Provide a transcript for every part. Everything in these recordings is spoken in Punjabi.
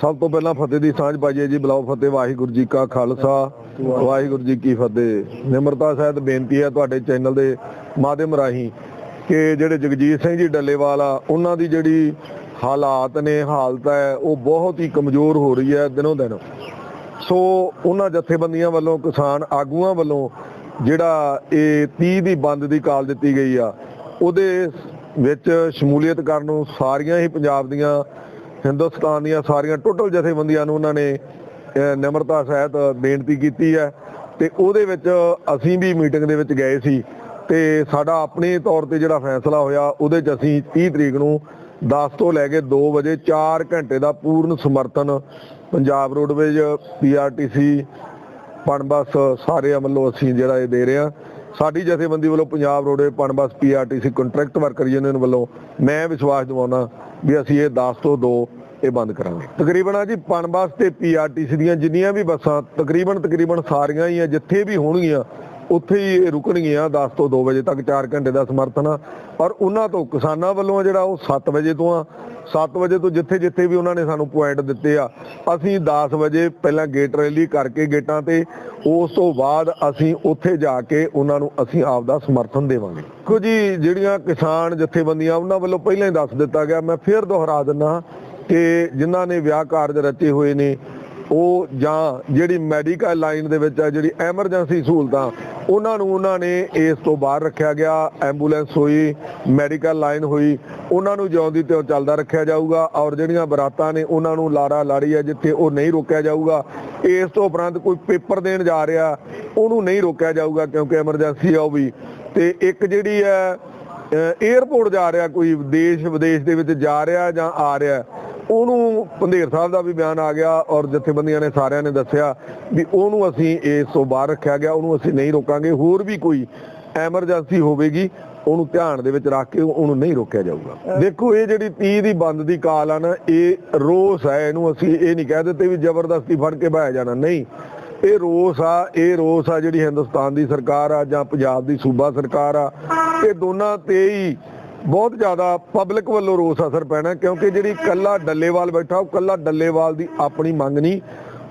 ਸਭ ਤੋਂ ਪਹਿਲਾਂ ਫਤਿਹ ਦੀ ਸਾਂਝ ਪਾਈਏ ਜੀ, ਬਲਾਓ ਫਤਿਹ, ਵਾਹਿਗੁਰੂ ਜੀ ਕਾ ਖਾਲਸਾ, ਵਾਹਿਗੁਰੂ ਜੀ ਕੀ ਫਤਿਹ। ਨਿਮਰਤਾ ਸਹਿਤ ਬੇਨਤੀ ਹੈ ਤੁਹਾਡੇ ਚੈਨਲ ਦੇ ਮਾਧਿਅਮ ਰਾਹੀਂ ਕਿ ਜਿਹੜੇ ਜਗਜੀਤ ਸਿੰਘ ਜੀ ਡੱਲੇਵਾਲ ਆ, ਉਹਨਾਂ ਦੀ ਜਿਹੜੀ ਹਾਲਾਤ ਨੇ, ਹਾਲਤ ਹੈ, ਉਹ ਬਹੁਤ ਹੀ ਕਮਜ਼ੋਰ ਹੋ ਰਹੀ ਹੈ ਦਿਨੋਂ ਦਿਨ। ਸੋ ਉਹਨਾਂ ਜਥੇਬੰਦੀਆਂ ਵੱਲੋਂ, ਕਿਸਾਨ ਆਗੂਆਂ ਵੱਲੋਂ ਜਿਹੜਾ ਇਹ 30 ਦੀ ਬੰਦ ਦੀ ਕਾਲ ਦਿੱਤੀ ਗਈ ਆ, ਉਹਦੇ ਵਿੱਚ ਸ਼ਮੂਲੀਅਤ ਕਰਨ ਨੂੰ ਸਾਰੀਆਂ ਹੀ ਪੰਜਾਬ ਦੀਆਂ ਹਿੰਦੁਸਤਾਨ ਦੀਆਂ ਸਾਰੀਆਂ ਟੋਟਲ ਜਥੇਬੰਦੀਆਂ ਨੂੰ ਉਹਨਾਂ ਨੇ ਨਿਮਰਤਾ ਸਹਿਤ ਬੇਨਤੀ ਕੀਤੀ ਹੈ ਤੇ ਉਹਦੇ ਵਿੱਚ ਅਸੀਂ ਵੀ ਮੀਟਿੰਗ ਦੇ ਵਿੱਚ ਗਏ ਸੀ ਤੇ ਸਾਡਾ ਆਪਣੇ ਤੌਰ ਤੇ ਜਿਹੜਾ ਫੈਸਲਾ ਹੋਇਆ ਉਹਦੇ 'ਚ ਅਸੀਂ 30 ਤਰੀਕ ਨੂੰ 10 ਤੋਂ ਲੈ ਕੇ 2 ਵਜੇ 4 ਘੰਟੇ ਦਾ ਪੂਰਨ ਸਮਰਥਨ ਪੰਜਾਬ ਰੋਡਵੇਜ ਪੀਆਰਟੀਸੀ ਪਣਬਸ ਸਾਰੇ ਵੱਲੋਂ ਅਸੀਂ ਜਿਹੜਾ ਇਹ ਦੇ ਰਹੇ ਹਾਂ। ਸਾਡੀ ਜਥੇਬੰਦੀ ਵੱਲੋਂ Punjab roadway Punbus PRTC contract worker union ਵੱਲੋਂ ਮੈਂ ਵਿਸ਼ਵਾਸ ਦਿਵਾਉਣਾ ਵੀ ਅਸੀਂ ਇਹ 10 ਤੋਂ 2 ਇਹ ਬੰਦ ਕਰਾਂਗੇ। ਤਕਰੀਬਨ ਆ ਜੀ ਪਣਬਸ ਤੇ ਪੀਆਰਟੀਸੀ ਦੀਆਂ ਜਿੰਨੀਆਂ ਵੀ ਬੱਸਾਂ ਤਕਰੀਬਨ ਤਕਰੀਬਨ ਸਾਰੀਆਂ ਹੀ ਆ, ਜਿੱਥੇ ਵੀ ਹੋਣਗੀਆਂ ਉੱਥੇ ਹੀ ਰੁਕਣਗੀਆਂ 10 ਤੋਂ 2 ਵਜੇ ਤੱਕ 4 ਘੰਟੇ ਦਾ ਸਮਰਥਨ। ਆ ਔਰ ਉਹਨਾਂ ਤੋਂ, ਕਿਸਾਨਾਂ ਵੱਲੋਂ ਜਿਹੜਾ ਉਹ 7 ਵਜੇ ਤੋਂ ਆ। 7 ਵਜੇ ਤੋਂ ਜਿੱਥੇ ਜਿੱਥੇ ਵੀ ਉਹਨਾਂ ਨੇ ਸਾਨੂੰ ਪੁਆਇੰਟ ਦਿੱਤੇ ਆ, ਅਸੀਂ 10 ਵਜੇ ਪਹਿਲਾਂ ਗੇਟ ਰੈਲੀ ਕਰਕੇ ਗੇਟਾਂ ਤੇ, ਉਸ ਤੋਂ ਬਾਅਦ ਅਸੀਂ ਉੱਥੇ ਜਾ ਕੇ ਉਹਨਾਂ ਨੂੰ ਅਸੀਂ ਆਪ ਦਾ ਸਮਰਥਨ ਦੇਵਾਂਗੇ। ਦੇਖੋ ਜੀ, ਜਿਹੜੀਆਂ ਕਿਸਾਨ ਜਥੇਬੰਦੀਆਂ, ਉਹਨਾਂ ਵੱਲੋਂ ਪਹਿਲਾਂ ਹੀ ਦੱਸ ਦਿੱਤਾ ਗਿਆ। ਮੈਂ ਫੇਰ ਦੁਹਰਾ ਦਿੰਦਾ ਕਿ ਜਿਨ੍ਹਾਂ ਨੇ ਵਿਆਹ ਕਾਰਜ ਰਚੇ ਹੋਏ ਨੇ ਉਹ ਜਾਂ ਜਿਹੜੀ ਮੈਡੀਕਲ ਲਾਈਨ ਦੇ ਵਿੱਚ ਆ, ਜਿਹੜੀ ਐਮਰਜੈਂਸੀ ਸਹੂਲਤਾਂ, ਉਹਨਾਂ ਨੂੰ ਉਹਨਾਂ ਨੇ ਇਸ ਤੋਂ ਬਾਹਰ ਰੱਖਿਆ ਗਿਆ ਐਂਬੂਲੈਂਸ ਹੋਈ ਮੈਡੀਕਲ ਲਾਈਨ ਹੋਈ, ਉਹਨਾਂ ਨੂੰ ਜਿਉਂ ਦੀ ਤਿਉਂ ਚੱਲਦਾ ਰੱਖਿਆ ਜਾਊਗਾ ਔਰ ਜਿਹੜੀਆਂ ਬਰਾਤਾਂ ਨੇ ਉਹਨਾਂ ਨੂੰ ਲਾੜਾ ਲਾੜੀ ਆ, ਜਿੱਥੇ ਉਹ ਨਹੀਂ ਰੋਕਿਆ ਜਾਊਗਾ। ਇਸ ਤੋਂ ਉਪਰੰਤ ਕੋਈ ਪੇਪਰ ਦੇਣ ਜਾ ਰਿਹਾ, ਉਹਨੂੰ ਨਹੀਂ ਰੋਕਿਆ ਜਾਊਗਾ ਕਿਉਂਕਿ ਐਮਰਜੈਂਸੀ ਆ ਉਹ ਵੀ। ਤੇ ਇੱਕ ਜਿਹੜੀ ਹੈ 에ਅਰਪੋਰਟ ਜਾ ਰਿਹਾ, ਕੋਈ ਦੇਸ਼ ਵਿਦੇਸ਼ ਦੇ ਵਿੱਚ ਜਾ ਰਿਹਾ ਜਾਂ ਆ ਰਿਹਾ, ਉਹਨੂੰ ਪੰਧੇਰ ਸਾਹਿਬ ਦਾ ਵੀ ਬਿਆਨ ਆ ਗਿਆ ਔਰ ਜਥੇਬੰਦੀਆਂ ਨੇ ਸਾਰਿਆਂ ਨੇ ਦੱਸਿਆ ਵੀ ਉਹਨੂੰ ਅਸੀਂ ਇਸ ਤੋਂ ਬਾਹਰ ਰੱਖਿਆ ਗਿਆ ਉਹਨੂੰ ਅਸੀਂ ਨਹੀਂ ਰੋਕਾਂਗੇ ਹੋਰ ਵੀ ਕੋਈ ਐਮਰਜੈਂਸੀ ਹੋਵੇਗੀ ਉਹਨੂੰ ਧਿਆਨ ਦੇ ਵਿੱਚ ਰੱਖ ਕੇ ਉਹਨੂੰ ਨਹੀਂ ਰੋਕਿਆ ਜਾਊਗਾ। ਦੇਖੋ ਇਹ ਜਿਹੜੀ 30 ਦੀ ਬੰਦ ਦੀ ਕਾਲ ਆ ਨਾ ਇਹ ਰੋਸ ਹੈ ਇਹਨੂੰ ਅਸੀਂ ਇਹ ਨਹੀਂ ਕਹਿ ਦਿੱਤੇ ਵੀ ਜ਼ਬਰਦਸਤੀ ਫੜ ਕੇ ਬਾਇਆ ਜਾਣਾ ਨਹੀਂ। ਇਹ ਰੋਸ ਆ ਇਹ ਰੋਸ ਆ ਜਿਹੜੀ ਹਿੰਦੁਸਤਾਨ ਦੀ ਸਰਕਾਰ ਆ ਜਾਂ ਪੰਜਾਬ ਦੀ ਸੂਬਾ ਸਰਕਾਰ ਆ ਇਹ ਦੋਨਾਂ ਤੇ ਹੀ ਬਹੁਤ ਜ਼ਿਆਦਾ ਪਬਲਿਕ ਵੱਲੋਂ ਰੋਸ ਅਸਰ ਪੈਣਾ, ਕਿਉਂਕਿ ਜਿਹੜੀ ਕੱਲਾ ਡੱਲੇਵਾਲ ਬੈਠਾ, ਉਹ ਕੱਲਾ ਡੱਲੇਵਾਲ ਦੀ ਆਪਣੀ ਮੰਗ ਨਹੀਂ।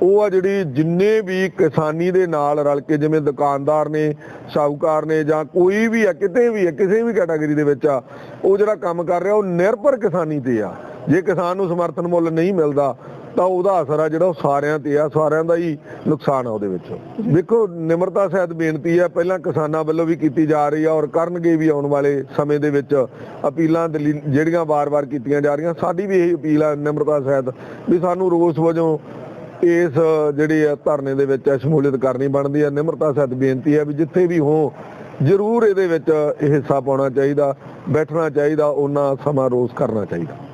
ਉਹ ਆ ਜਿਹੜੀ ਜਿੰਨੇ ਵੀ ਕਿਸਾਨੀ ਦੇ ਨਾਲ ਰਲ ਕੇ, ਜਿਵੇਂ ਦੁਕਾਨਦਾਰ ਨੇ, ਸ਼ਾਹੂਕਾਰ ਨੇ, ਜਾਂ ਕੋਈ ਵੀ ਆ, ਕਿਤੇ ਵੀ ਆ, ਕਿਸੇ ਵੀ ਕੈਟਾਗਰੀ ਦੇ ਵਿੱਚ ਆ, ਉਹ ਜਿਹੜਾ ਕੰਮ ਕਰ ਰਿਹਾ, ਉਹ ਨਿਰਭਰ ਕਿਸਾਨੀ ਤੇ ਆ। ਜੇ ਕਿਸਾਨ ਨੂੰ ਸਮਰਥਨ ਮੁੱਲ ਨਹੀਂ ਮਿਲਦਾ ਤਾਂ ਉਹਦਾ ਅਸਰ ਆ ਜਿਹੜਾ ਉਹ ਸਾਰਿਆਂ ਤੇ ਆ, ਸਾਰਿਆਂ ਦਾ ਹੀ ਨੁਕਸਾਨ ਆ ਉਹਦੇ ਵਿੱਚ। ਦੇਖੋ, ਨਿਮਰਤਾ ਸਹਿਤ ਬੇਨਤੀ ਆ, ਪਹਿਲਾਂ ਕਿਸਾਨਾਂ ਵੱਲੋਂ ਵੀ ਕੀਤੀ ਜਾ ਰਹੀ ਆ ਔਰ ਕਰਨਗੇ ਵੀ ਆਉਣ ਵਾਲੇ ਸਮੇਂ ਦੇ ਵਿੱਚ ਅਪੀਲਾਂ ਦਲੀ- ਜਿਹੜੀਆਂ ਵਾਰ-ਵਾਰ ਕੀਤੀਆਂ ਜਾ ਰਹੀਆਂ, ਸਾਡੀ ਵੀ ਇਹ ਅਪੀਲ ਆ ਨਿਮਰਤਾ ਸਹਿਤ ਵੀ ਸਾਨੂੰ ਰੋਸ ਵਜੋਂ ਇਸ ਜਿਹੜੀ ਆ ਧਰਨੇ ਦੇ ਵਿੱਚ ਸ਼ਮੂਲੀਅਤ ਕਰਨੀ ਬਣਦੀ ਹੈ ਨਿਮਰਤਾ ਸਹਿਤ ਬੇਨਤੀ ਹੈ ਵੀ ਜਿੱਥੇ ਵੀ ਹੋ ਜ਼ਰੂਰ ਇਹਦੇ ਵਿੱਚ ਹਿੱਸਾ ਪਾਉਣਾ ਚਾਹੀਦਾ, ਬੈਠਣਾ ਚਾਹੀਦਾ, ਉਹਨਾਂ ਸਮਾਂ ਰੋਸ ਕਰਨਾ ਚਾਹੀਦਾ।